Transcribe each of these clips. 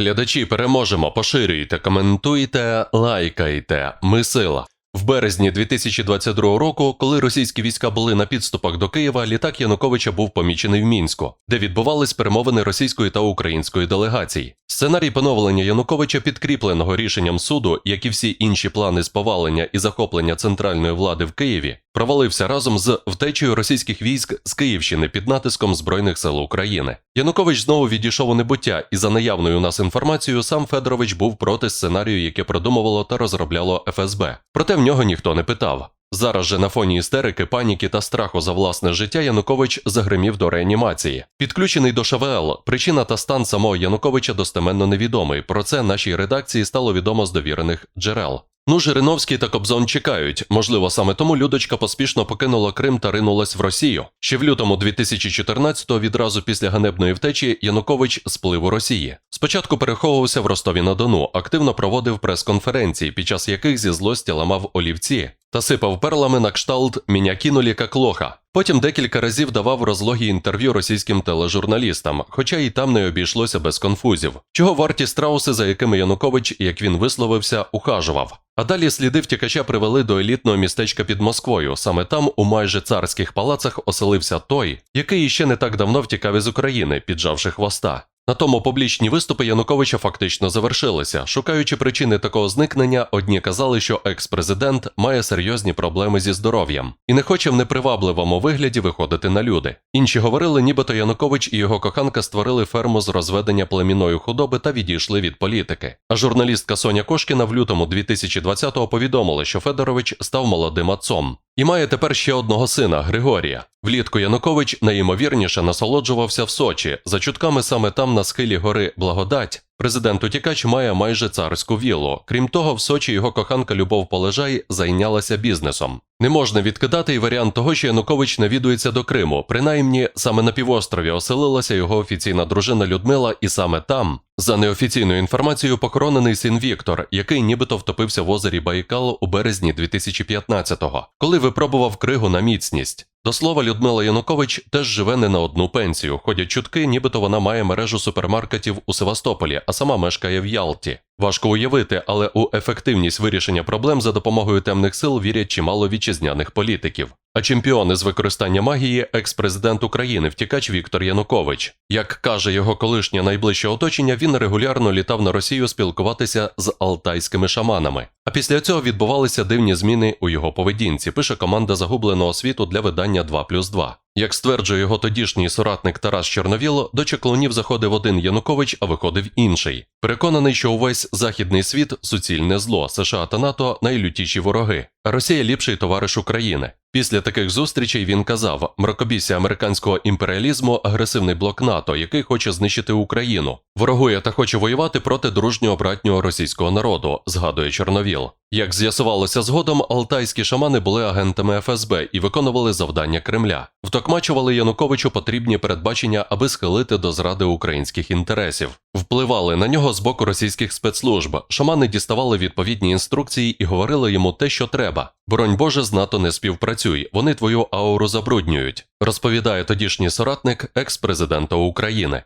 Глядачі переможемо, поширюйте, коментуйте, лайкайте. Ми сила. В березні 2022 року, коли російські війська були на підступах до Києва, літак Януковича був помічений в мінську, де відбувались перемовини російської та української делегацій. Сценарій поновлення Януковича, підкріпленого рішенням суду, як і всі інші плани з повалення і захоплення центральної влади в Києві, провалився разом з втечею російських військ з Київщини під натиском Збройних сил України. Янукович знову відійшов у небуття, і за наявною у нас інформацією, сам Федорович був проти сценарію, яке продумувало та розробляло ФСБ. Проте в нього ніхто не питав. Зараз же на фоні істерики, паніки та страху за власне життя Янукович загримів до реанімації. Підключений до ШВЛ, причина та стан самого Януковича достеменно невідомий. Про це нашій редакції стало відомо з довірених джерел. Ну, Жириновський та Кобзон чекають. Можливо, саме тому Людочка поспішно покинула Крим та ринулась в Росію. Ще в лютому 2014-го, відразу після ганебної втечі, Янукович сплив у Росії. Спочатку переховувався в Ростові на Дону, активно проводив прес-конференції, під час яких зі злості ламав олівці та сипав перлами на кшталт «Меня кинули как лоха». Потім декілька разів давав розлогі інтерв'ю російським тележурналістам, хоча і там не обійшлося без конфузів. Чого варті страуси, за якими Янукович, як він висловився, ухажував. А далі сліди втікача привели до елітного містечка під Москвою. Саме там, у майже царських палацах, оселився той, який іще не так давно втікав із України, піджавши хвоста. На тому публічні виступи Януковича фактично завершилися. Шукаючи причини такого зникнення, одні казали, що екс-президент має серйозні проблеми зі здоров'ям і не хоче в непривабливому вигляді виходити на люди. Інші говорили, нібито Янукович і його коханка створили ферму з розведення племінної худоби та відійшли від політики. А журналістка Соня Кошкіна в лютому 2020-го повідомила, що Федорович став молодим отцом. І має тепер ще одного сина Григорія. Влітку Янукович найімовірніше насолоджувався в Сочі. За чутками саме там на схилі гори Благодать. Президент утікач має майже царську віллу. Крім того, в Сочі його коханка Любов Полежай зайнялася бізнесом. Не можна відкидати і варіант того, що Янукович навідується до Криму. Принаймні, саме на півострові оселилася його офіційна дружина Людмила, і саме там, за неофіційною інформацією, похоронений син Віктор, який нібито втопився в озері Байкал у березні 2015-го, коли випробував кригу на міцність. До слова, Людмила Янукович теж живе не на одну пенсію. Ходять чутки, нібито вона має мережу супермаркетів у Севастополі, а сама мешкає в Ялті. Важко уявити, але у ефективність вирішення проблем за допомогою темних сил вірять чимало вітчизняних політиків. А чемпіон із використання магії екс-президент України, втікач Віктор Янукович. Як каже його колишнє найближче оточення, він регулярно літав на Росію спілкуватися з алтайськими шаманами. А після цього відбувалися дивні зміни у його поведінці. Пише команда загубленого світу для видання 2+,2. Як стверджує його тодішній соратник Тарас Чорновіло, до чеклунів заходив один Янукович, а виходив інший. Переконаний, що увесь західний світ суцільне зло, США та НАТО найлютіші вороги, Росія ліпший товариш України. Після таких зустрічей він казав: мракобісся американського імперіалізму, агресивний блок НАТО, який хоче знищити Україну, ворогує та хоче воювати проти дружнього братнього російського народу, згадує Чорновіл. Як з'ясувалося згодом, алтайські шамани були агентами ФСБ і виконували завдання Кремля, втокмачували Януковичу потрібні передбачення, аби схилити до зради українських інтересів, впливали на нього з боку російських спецслужб. Шамани діставали відповідні інструкції і говорили йому те, що треба. Боронь Боже, з НАТО не співпрацюй, вони твою ауру забруднюють, розповідає тодішній соратник екс-президента України.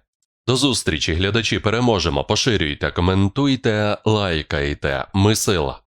До зустрічі, глядачі, переможемо. Поширюйте, коментуйте, лайкайте. Ми сила.